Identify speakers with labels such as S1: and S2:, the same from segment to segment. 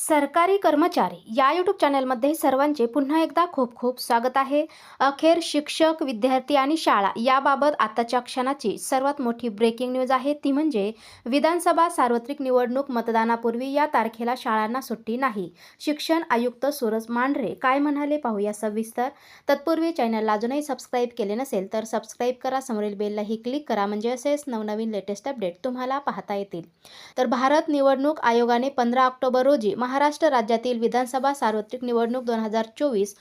S1: सरकारी कर्मचारी या यूट्यूब चॅनलमध्ये सर्वांचे पुन्हा एकदा खूप खूप स्वागत आहे. अखेर शिक्षक विद्यार्थी आणि शाळा याबाबत आताच्या क्षणाची सर्वात मोठी ब्रेकिंग न्यूज आहे. ती म्हणजे विधानसभा सार्वत्रिक निवडणूक मतदानापूर्वी या तारखेला शाळांना सुट्टी नाही. शिक्षण आयुक्त सूरज मांढरे काय म्हणाले पाहूया सविस्तर. तत्पूर्वी चॅनलला अजूनही सबस्क्राईब केले नसेल तर सबस्क्राईब करा. समोरील बेललाही क्लिक करा. म्हणजे असेच नवनवीन लेटेस्ट अपडेट तुम्हाला पाहता येतील. तर भारत निवडणूक आयोगाने पंधरा ऑक्टोबर रोजी महाराष्ट्र राज्यातील विधानसभा सार्वत्रिक निवडणूक दोन हजार चोवीस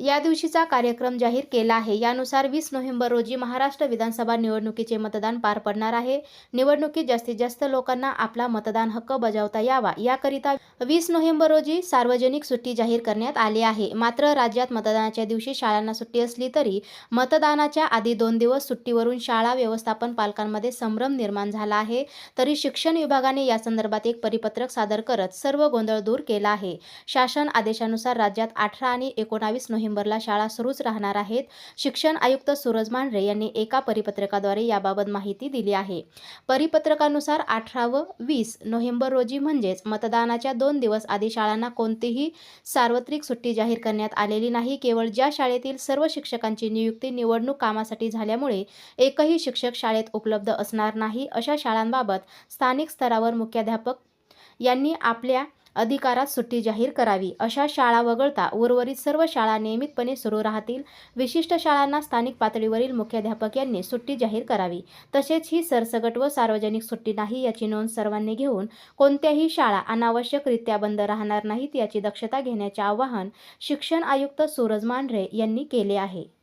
S1: या दिवशीचा कार्यक्रम जाहीर केला आहे. यानुसार वीस नोव्हेंबर रोजी महाराष्ट्र विधानसभा निवडणुकीचे मतदान पार पडणार आहे. निवडणुकीत जास्तीत जास्त लोकांना आपला मतदान हक्क बजावता यावा. याकरिता वीस नोव्हेंबर रोजी सार्वजनिक सुट्टी जाहीर करण्यात आली आहे. मात्र राज्यात मतदानाच्या दिवशी शाळांना सुट्टी असली तरी मतदानाच्या आधी दोन दिवस सुट्टीवरून शाळा व्यवस्थापन पालकांमध्ये संभ्रम निर्माण झाला आहे. तरी शिक्षण विभागाने या संदर्भात एक परिपत्रक सादर करत सर्व गोंधळ दूर केला आहे. शासन आदेशानुसार राज्यात अठरा आणि एकोणावीस नोव्हेंबरला शाळा सुरूच राहणार आहेत. शिक्षण आयुक्त सूरज मांढरे यांनी एका परिपत्रकाद्वारे याबाबत माहिती दिली आहे. परिपत्रकानुसार अठरा व वीस नोव्हेंबर रोजी म्हणजेच मतदानाच्या दोन दिवस आधी शाळांना कोणतीही सार्वत्रिक सुट्टी जाहीर करण्यात आलेली नाही. केवळ ज्या शाळेतील सर्व शिक्षकांची नियुक्ती निवडणूक कामासाठी झाल्यामुळे एकही शिक्षक शाळेत उपलब्ध असणार नाही अशा शाळांबाबत स्थानिक स्तरावर मुख्याध्यापक यांनी आपल्या अधिकारात सुट्टी जाहीर करावी. अशा शाळा वगळता उर्वरित सर्व शाळा नियमितपणे सुरू राहतील. विशिष्ट शाळांना स्थानिक पातळीवरील मुख्याध्यापक यांनी सुट्टी जाहीर करावी. तसेच ही सरसगट व सार्वजनिक सुट्टी नाही याची नोंद सर्वांनी घेऊन कोणत्याही शाळा अनावश्यकरित्या बंद राहणार नाहीत याची दक्षता घेण्याचे आवाहन शिक्षण आयुक्त सूरज मांढरे यांनी केले आहे.